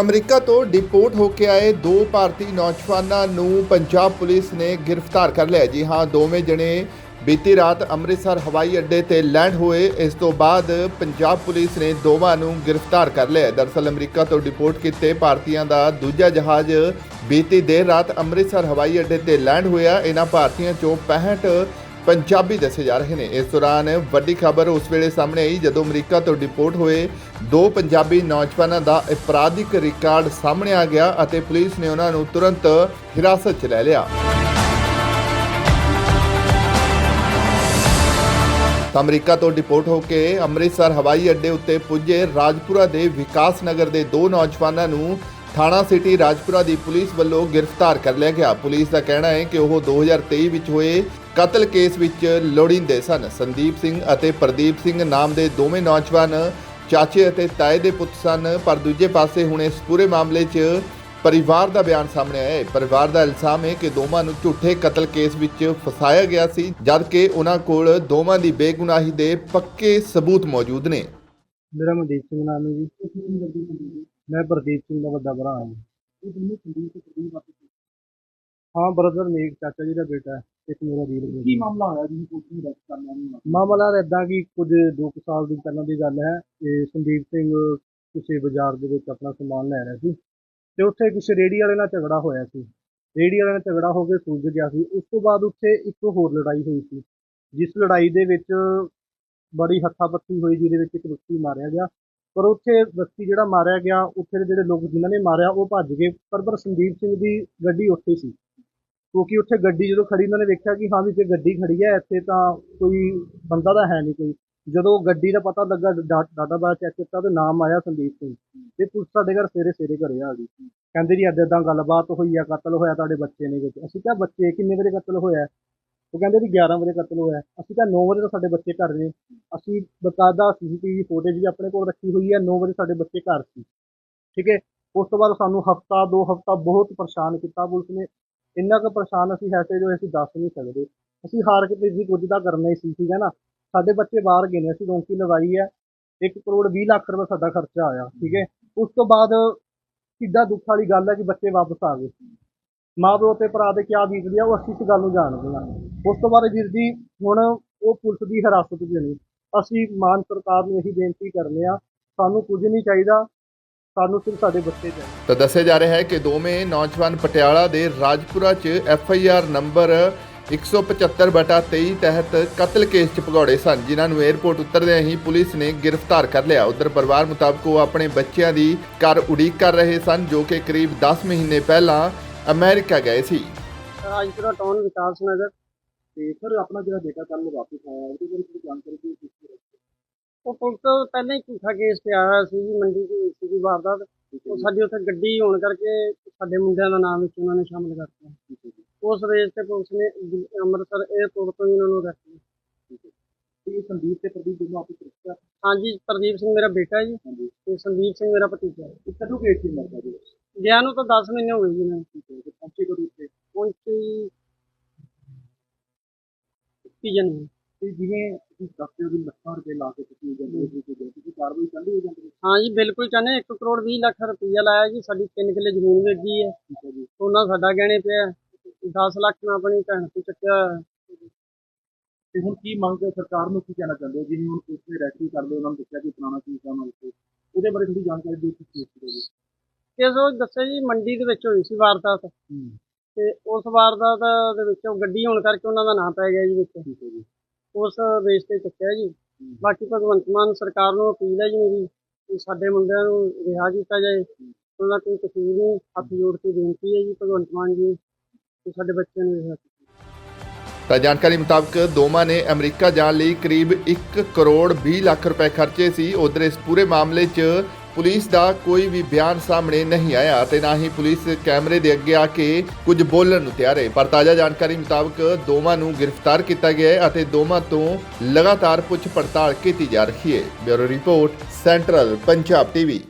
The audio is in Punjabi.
ਅਮਰੀਕਾ ਤੋਂ ਡਿਪੋਰਟ ਹੋ ਕੇ ਆਏ ਦੋ ਭਾਰਤੀ ਨੌਜਵਾਨਾਂ ਨੂੰ ਪੰਜਾਬ ਪੁਲਿਸ ਨੇ ਗ੍ਰਿਫਤਾਰ ਕਰ ਲਿਆ ਜੀ ਹਾਂ, ਦੋਵੇਂ ਜਣੇ ਬੀਤੀ ਰਾਤ ਅੰਮ੍ਰਿਤਸਰ ਹਵਾਈ ਅੱਡੇ ਤੇ ਲੈਂਡ ਹੋਏ। ਇਸ ਤੋਂ ਬਾਅਦ ਪੰਜਾਬ ਪੁਲਿਸ ਨੇ ਦੋਵਾਂ ਨੂੰ ਗ੍ਰਿਫਤਾਰ ਕਰ ਲਿਆ ਦਰਸਲ ਅਮਰੀਕਾ ਤੋਂ ਡਿਪੋਰਟ ਕੀਤੇ ਭਾਰਤੀਆਂ ਦਾ ਦੂਜਾ ਜਹਾਜ਼ ਬੀਤੀ ਦੇਰ ਰਾਤ ਅੰਮ੍ਰਿਤਸਰ ਹਵਾਈ ਅੱਡੇ ਤੇ ਲੈਂਡ ਹੋਇਆ। ਇਹਨਾਂ ਭਾਰਤੀਆਂ ਚੋਂ 65 ਪੰਜਾਬੀ ਦੱਸੇ ਜਾ ਰਹੇ ਨੇ। ਇਸ ਦੌਰਾਨ ਵੱਡੀ ਖਬਰ ਉਸ ਵੇਲੇ ਸਾਹਮਣੇ ਆਈ, ਜਦੋਂ ਅਮਰੀਕਾ ਤੋਂ ਡਿਪੋਰਟ ਹੋਏ ਦੋ ਪੰਜਾਬੀ ਨੌਜਵਾਨਾਂ ਦਾ ਅਪਰਾਧਿਕ ਰਿਕਾਰਡ ਸਾਹਮਣੇ ਆ ਗਿਆ ਅਤੇ ਪੁਲਿਸ ਨੇ ਉਹਨਾਂ ਨੂੰ ਤੁਰੰਤ ਹਿਰਾਸਤ 'ਚ ਲੈ ਲਿਆ। ਤਾਂ ਅਮਰੀਕਾ ਤੋਂ ਡਿਪੋਰਟ ਹੋ ਕੇ ਅੰਮ੍ਰਿਤਸਰ ਹਵਾਈ ਅੱਡੇ ਉੱਤੇ ਪੁੱਜੇ ਰਾਜਪੁਰਾ ਦੇ ਵਿਕਾਸ ਨਗਰ ਦੇ ਦੋ ਨੌਜਵਾਨਾਂ ਨੂੰ ਥਾਣਾ ਸਿਟੀ ਰਾਜਪੁਰਾ ਦੀ ਪੁਲਿਸ ਵੱਲੋਂ ਗ੍ਰਿਫਤਾਰ ਕਰ ਲਿਆ ਗਿਆ। ਪੁਲਿਸ ਦਾ ਕਹਿਣਾ ਹੈ ਕਿ ਉਹ 2023 ਵਿੱਚ ਹੋਏ ਕਤਲ ਕੇਸ ਵਿੱਚ ਲੋੜੀਂਦੇ ਸਨ। ਸੰਦੀਪ ਸਿੰਘ ਅਤੇ ਪ੍ਰਦੀਪ ਸਿੰਘ ਨਾਮ ਦੇ ਦੋਵੇਂ ਨੌਜਵਾਨ ਚਾਚੇ ਅਤੇ ਤਾਏ ਦੇ ਪੁੱਤ ਸਨ, ਪਰ ਦੂਜੇ ਪਾਸੇ ਹੁਣ ਇਸ ਪੂਰੇ ਮਾਮਲੇ 'ਚ ਪਰਿਵਾਰ ਦਾ ਬਿਆਨ ਸਾਹਮਣੇ ਆਇਆ ਹੈ। ਪਰਿਵਾਰ ਦਾ ਇਲਜ਼ਾਮ ਹੈ ਕਿ ਦੋਵਾਂ ਨੂੰ ਝੂਠੇ ਕਤਲ ਕੇਸ ਵਿੱਚ ਫਸਾਇਆ ਗਿਆ ਸੀ, ਜਦਕਿ ਉਹਨਾਂ ਕੋਲ ਦੋਵਾਂ ਦੀ ਬੇਗੁਨਾਹੀ ਦੇ ਪੱਕੇ ਸਬੂਤ ਮੌਜੂਦ ਨੇ। ਮੇਰਾ ਮਨਦੀਪ ਸਿੰਘ ਨਾਮ ਹੈ ਜੀ। ਮੈਂ ਪ੍ਰਦੀਪ ਸਿੰਘ ਦਾ ਵੱਡਾ ਭਰਾ ਹਾਂ। ਇਹ ਦੋਨੋਂ ਸੰਦੀਪ ਤੇ ਪ੍ਰਦੀਪ ਆਪਸ ਹਾਂ ਬ੍ਰਦਰ ਨੇ ਇੱਕ ਚਾਚਾ ਜੀ ਦਾ ਬੇਟਾ ਹੈ ਇੱਕ ਮੇਰਾ ਵੀਰ ਕੀ ਮਾਮਲਾ ਹੋਇਆ ਜਿਹਨੂੰ ਪੁਲਿਸ ਨੇ ਅਰੈਸਟ ਕਰ ਲਿਆ ਨਹੀਂ ਮਾਮਲਾ ਇਦਾਂ ਕਿ ਕੁਝ 2 ਸਾਲ ਦੀ ਪਹਿਲਾਂ ਦੀ ਗੱਲ ਹੈ ਇਹ ਸੰਦੀਪ ਸਿੰਘ ਕਿਸੇ ਬਾਜ਼ਾਰ ਦੇ ਵਿੱਚ ਆਪਣਾ ਸਮਾਨ ਲੈ ਰਿਹਾ ਸੀ ਤੇ ਉੱਥੇ ਕਿਸੇ ਰੇੜੀ ਵਾਲੇ ਨਾਲ ਝਗੜਾ ਹੋਇਆ ਸੀ। ਰੇੜੀ ਵਾਲੇ ਨਾਲ ਝਗੜਾ ਹੋ ਕੇ ਸੁਲਝ ਗਿਆ ਸੀ। ਉਸ ਤੋਂ ਬਾਅਦ ਉੱਥੇ ਇੱਕ ਹੋਰ ਲੜਾਈ ਹੋਈ ਸੀ ਜਿਸ ਲੜਾਈ ਦੇ ਵਿੱਚ ਬੜੀ ਹੱਥਾਪੱਤੀ ਹੋਈ ਜਿਹਦੇ ਵਿੱਚ ਇੱਕ ਵਿਅਕਤੀ ਮਾਰਿਆ ਗਿਆ ਪਰ ਉੱਥੇ ਵਿਅਕਤੀ ਜਿਹੜਾ ਮਾਰਿਆ ਗਿਆ, ਉੱਥੇ ਦੇ ਜਿਹੜੇ ਲੋਕ ਜਿਨ੍ਹਾਂ ਨੇ ਮਾਰਿਆ, ਉਹ ਭੱਜ ਗਏ। ਪਰ ਪਰ ਸੰਦੀਪ ਸਿੰਘ ਦੀ ਗੱਡੀ ਉੱਥੇ ਸੀ। ਕਿਉਂਕਿ ਉੱਥੇ ਗੱਡੀ ਜਦੋਂ ਖੜੀ, ਉਹਨਾਂ ਨੇ ਵੇਖਿਆ ਕਿ ਹਾਂ ਵੀ ਜੇ ਗੱਡੀ ਖੜੀ ਹੈ, ਇੱਥੇ ਤਾਂ ਕੋਈ ਬੰਦਾ ਤਾਂ ਹੈ ਨਹੀਂ ਕੋਈ। ਜਦੋਂ ਗੱਡੀ ਦਾ ਪਤਾ ਲੱਗਾ ਡਾਟਾ ਬਾਅਦ ਚੈੱਕ ਕੀਤਾ ਤੇ ਨਾਮ ਆਇਆ ਸੰਦੀਪ ਸਿੰਘ। ਤੇ ਪੁਲਿਸ ਸਾਡੇ ਘਰ ਸਵੇਰੇ ਸਵੇਰੇ ਘਰੇ ਆ ਗਈ। ਕਹਿੰਦੇ ਜੀ ਏਦਾਂ ਏਦਾਂ ਗੱਲਬਾਤ ਹੋਈ ਆ, ਕਤਲ ਹੋਇਆ ਤੁਹਾਡੇ ਬੱਚੇ ਨੇ ਵਿੱਚ। ਅਸੀਂ ਕਿਹਾ, ਬੱਚੇ ਕਿੰਨੇ ਵਜੇ ਕਤਲ ਹੋਇਆ? ਉਹ ਕਹਿੰਦੇ ਜੀ 11 ਵਜੇ ਕਤਲ ਹੋਇਆ। ਅਸੀਂ ਕਿਹਾ 9 ਵਜੇ ਤਾਂ ਸਾਡੇ ਬੱਚੇ ਘਰ ਨੇ। ਅਸੀਂ ਬਕਾਇਦਾ ਸੀਸੀਟੀਵੀ ਫੁਟੇਜ ਵੀ ਆਪਣੇ ਕੋਲ ਰੱਖੀ ਹੋਈ ਹੈ। 9 ਵਜੇ ਸਾਡੇ ਬੱਚੇ ਘਰ ਸੀ। ਠੀਕ ਹੈ? ਉਸ ਤੋਂ ਬਾਅਦ ਸਾਨੂੰ ਹਫਤਾ, ਦੋ ਹਫਤਾ ਬਹੁਤ ਪਰੇਸ਼ਾਨ ਕੀਤਾ ਪੁਲਿਸ ਨੇ। ਇੰਨਾ ਕੁ ਪਰੇਸ਼ਾਨ ਅਸੀਂ ਹੈ ਜੋ ਅਸੀਂ ਦੱਸ ਨਹੀਂ ਸਕਦੇ। ਅਸੀਂ ਹਾਰ ਕੇ ਤੇ ਜੀ ਕੁਝ ਤਾਂ ਕਰਨਾ ਹੀ ਸੀ, ਠੀਕ ਹੈ ਨਾ? ਸਾਡੇ ਬੱਚੇ ਬਾਹਰ ਗਏ ਨੇ। ਅਸੀਂ ਰੋਂਕੀ ਲਗਾਈ ਹੈ। 1 ਕਰੋੜ 20 ਲੱਖ ਰੁਪਏ ਸਾਡਾ ਖਰਚਾ ਆਇਆ, ਠੀਕ ਹੈ? ਉਸ ਤੋਂ ਬਾਅਦ ਕਿੱਦਾਂ ਦੁੱਖ ਵਾਲੀ ਗੱਲ ਹੈ ਕਿ ਬੱਚੇ ਵਾਪਸ ਆ ਗਏ। ਮਾਂ ਪਿਓ ਤੇ ਭਰਾ ਦੇ ਕਿਆ ਬੀਤਦੀ ਆ, ਉਹ ਅਸੀਂ ਇਸ ਗੱਲ ਨੂੰ ਜਾਣਦੇ ਹਾਂ। ਉਸ ਤੋਂ ਬਾਅਦ ਵੀਰ ਜੀ ਹੁਣ ਉਹ ਪੁਲਿਸ ਦੀ ਹਿਰਾਸਤ ਵਿੱਚ ਨੇ। ਅਸੀਂ ਮਾਨ ਸਰਕਾਰ ਨੂੰ ਇਹੀ ਬੇਨਤੀ ਕਰਨੇ ਆ ਸਾਨੂੰ ਕੁਝ ਨਹੀਂ ਚਾਹੀਦਾ ਸਾਨੂੰ ਸਿਰਫ ਸਾਡੇ ਬੱਚੇ ਚਾਹੀਦੇ। ਤਾਂ ਦੱਸਿਆ ਜਾ ਰਿਹਾ ਹੈ ਕਿ ਦੋਵੇਂ ਨੌਜਵਾਨ ਪਟਿਆਲਾ ਦੇ ਰਾਜਪੁਰਾ 'ਚ ਐਫ ਆਈ ਆਰ ਨੰਬਰ 175 ਬਟਾ 23 ਤਹਿਤ ਕਤਲ ਕੇਸ 'ਚ ਭਗੌੜੇ ਸਨ ਜਿਨ੍ਹਾਂ ਨੂੰ 에ਅਰਪੋਰਟ ਉਤਰਦਿਆਂ ਹੀ ਪੁਲਿਸ ਨੇ ਗ੍ਰਿਫਤਾਰ ਕਰ ਲਿਆ। ਉਧਰ ਪਰਿਵਾਰ ਮੁਤਾਬਕ ਉਹ ਆਪਣੇ ਬੱਚਿਆਂ ਦੀ ਘਰ ਉਡੀਕ ਕਰ ਰਹੇ ਸਨ ਜੋ ਕਿ ਕਰੀਬ 10 ਮਹੀਨੇ ਪਹਿਲਾਂ ਅਮਰੀਕਾ ਗਏ ਸੀ। ਰਾਜਪੁਰਾ ਟਾਊਨ ਵਿਕਾਸ ਨਗਰ ਤੇ ਸਰ ਆਪਣਾ ਜਿਹੜਾ ਬੇਟਾ ਕੱਲ ਵਾਪਸ ਆਇਆ ਉਹਦੇ ਬਾਰੇ ਕੋਈ ਜਾਣਕਾਰੀ ਦਿਓ ਕਿਸ ਤਰ੍ਹਾਂ ਉਹ ਪੁਲਿਸ ਤੋਂ ਪਹਿਲਾਂ ਹੀ ਝੂਠਾ ਕੇਸ ਤੇ ਆਇਆ ਸੀ ਜੀ ਮੰਡੀ ਦੀ ਸੀ ਵਾਰਦਾਤ। ਉਹ ਸਾਡੀ ਉੱਥੇ ਗੱਡੀ ਹੋਣ ਕਰਕੇ ਸਾਡੇ ਮੁੰਡਿਆਂ ਦਾ ਨਾਮ ਵਿੱਚ ਉਹਨਾਂ ਨੇ ਸ਼ਾਮਲ ਕਰਤਾ ਉਸ ਰੇਸ ਤੇ ਪੁਲਿਸ ਨੇ ਦਿ- ਅੰਮ੍ਰਿਤਸਰ 에ਅਰਪੋਰਟ ਤੋਂ ਹੀ ਉਹਨਾਂ ਨੂੰ ਅਰੈਸਟ ਕੀਤਾ। ਤੇ ਸੰਦੀਪ ਤੇ ਪ੍ਰਦੀਪ ਦੋਨੋਂ ਆਪਸ ਵਿੱਚ ਹਾਂਜੀ ਪ੍ਰਦੀਪ ਸਿੰਘ ਮੇਰਾ ਬੇਟਾ ਜੀ ਤੇ ਸੰਦੀਪ ਸਿੰਘ ਮੇਰਾ ਭਤੀਜਾ। ਹੈ। ਇਹ ਕਦੋਂ ਕੇਸ ਸੀ ਲੱਗਦਾ ਜੀ? ਗਿਆ ਨੂੰ ਤਾਂ 10 ਮਹੀਨੇ ਹੋ ਗਏ ਜੀ ਨੇ। ਤੇ ਪਹੁੰਚੇ ਕਦੋਂ ਉੱਥੇ ਪਹੁੰਚੀ ਕੀ ਜਨ ਤੇ ਜਿਵੇਂ ਤੁਸੀਂ ਦੱਸਦੇ ਹੋ ਵੀ ਲੱਖਾਂ ਰੁਪਏ ਲਾ ਕੇ ਤੁਸੀਂ ਜਾਂਦੇ ਹੋ ਤੁਸੀਂ ਤੁਸੀਂ ਕਾਰਵਾਈ ਚੱਲਦੀ ਹੋ ਜਾਂਦੀ ਹੈ ਹਾਂ ਜੀ ਬਿਲਕੁਲ ਚਾਹਨੇ 1 ਕਰੋੜ 20 ਲੱਖ ਰੁਪਈਆ ਲਾਇਆ ਜੀ ਸਾਡੀ 3 ਕਿੱਲੇ ਜ਼ਮੀਨ ਵੇਚੀ ਹੈ। ਠੀਕ ਹੈ ਜੀ। ਉਹਨਾਂ ਸਾਡਾ ਗਹਿਣੇ ਪਿਆ। 10 ਲੱਖ ਨਾਲ ਆਪਣੀ ਭੈਣ ਤੋਂ ਚੱਕਿਆ। ਹੈ। ਤੇ ਹੁਣ ਕੀ ਮੰਗ ਹੈ ਸਰਕਾਰ ਨੂੰ ਕੀ ਕਹਿਣਾ ਚਾਹੁੰਦੇ ਹੋ? ਜਿਵੇਂ ਹੁਣ ਪੁਲਿਸ ਨੇ ਰੈਸਕਿਊ ਕਰਦੇ ਉਹਨਾਂ ਨੂੰ ਦੱਸਿਆ ਕਿ ਪੁਰਾਣਾ ਦਾ ਨਾਲ ਤੇ ਉਹਦੇ ਬਾਰੇ ਥੋੜੀ ਜਾਣਕਾਰੀ ਦਿਓ ਕਿ ਕੀ ਹੋਈ ਕੇਸ ਉਹ ਦੱਸਿਆ ਜੀ ਮੰਡੀ ਦੇ ਵਿੱਚ ਹੋਈ ਸੀ ਵਾਰਦਾਤ। ਤੇ ਉਸ ਵਾਰਦਾਤ ਦੇ ਵਿੱਚ ਗੱਡੀ ਹੋਣ ਕਰਕੇ ਉਹਨਾਂ ਦਾ ਨਾਂ ਪੈ ਗਿਆ ਜੀ ਵਿੱਚ। ਠੀਕ ਹੈ ਜੀ। ਉਸ ਬੇਸ ਤੇ ਚੱਕਿਆ ਜੀ। ਬਾਕੀ ਭਗਵੰਤ ਮਾਨ ਸਰਕਾਰ ਨੂੰ ਅਪੀਲ ਹੈ ਜੀ ਮੇਰੀ ਕਿ ਸਾਡੇ ਮੁੰਡਿਆਂ ਨੂੰ ਰਿਹਾ ਕੀਤਾ ਜਾਏ। ਉਹਨਾਂ ਦਾ ਕੋਈ ਕਸੂਰ ਨਹੀਂ ਹੱਥ ਜੋੜ ਕੇ ਬੇਨਤੀ ਹੈ ਜੀ ਭਗਵੰਤ ਮਾਨ ਜੀ ਕਿ ਸਾਡੇ ਬੱਚਿਆਂ ਨੂੰ ਰਿਹਾ ਤਾਂ ਜਾਣਕਾਰੀ ਮੁਤਾਬਕ ਦੋਵਾਂ ਨੇ ਅਮਰੀਕਾ ਜਾਣ ਲਈ ਕਰੀਬ 1 ਕਰੋੜ 20 ਲੱਖ ਰੁਪਏ ਖਰਚੇ ਸੀ। ਉਧਰ ਇਸ ਪੂਰੇ ਮਾਮਲੇ 'ਚ ਪੁਲਿਸ ਦਾ ਕੋਈ ਵੀ ਬਿਆਨ ਸਾਹਮਣੇ ਨਹੀਂ ਆਇਆ ਤੇ ਨਾ ਹੀ ਪੁਲਿਸ ਕੈਮਰੇ ਦੇ ਅੱਗੇ ਆ ਕੇ ਕੁਝ ਬੋਲਣ ਨੂੰ ਤਿਆਰ ਹੈ। ਪਰ ਤਾਜ਼ਾ ਜਾਣਕਾਰੀ ਮੁਤਾਬਕ ਦੋਵਾਂ ਨੂੰ ਗ੍ਰਿਫਤਾਰ ਕੀਤਾ ਗਿਆ ਹੈ ਅਤੇ ਦੋਵਾਂ ਤੋਂ ਲਗਾਤਾਰ ਪੁੱਛ ਪੜਤਾਲ ਕੀਤੀ ਜਾ ਰਹੀ ਹੈ। Bureau report, central Punjab TV.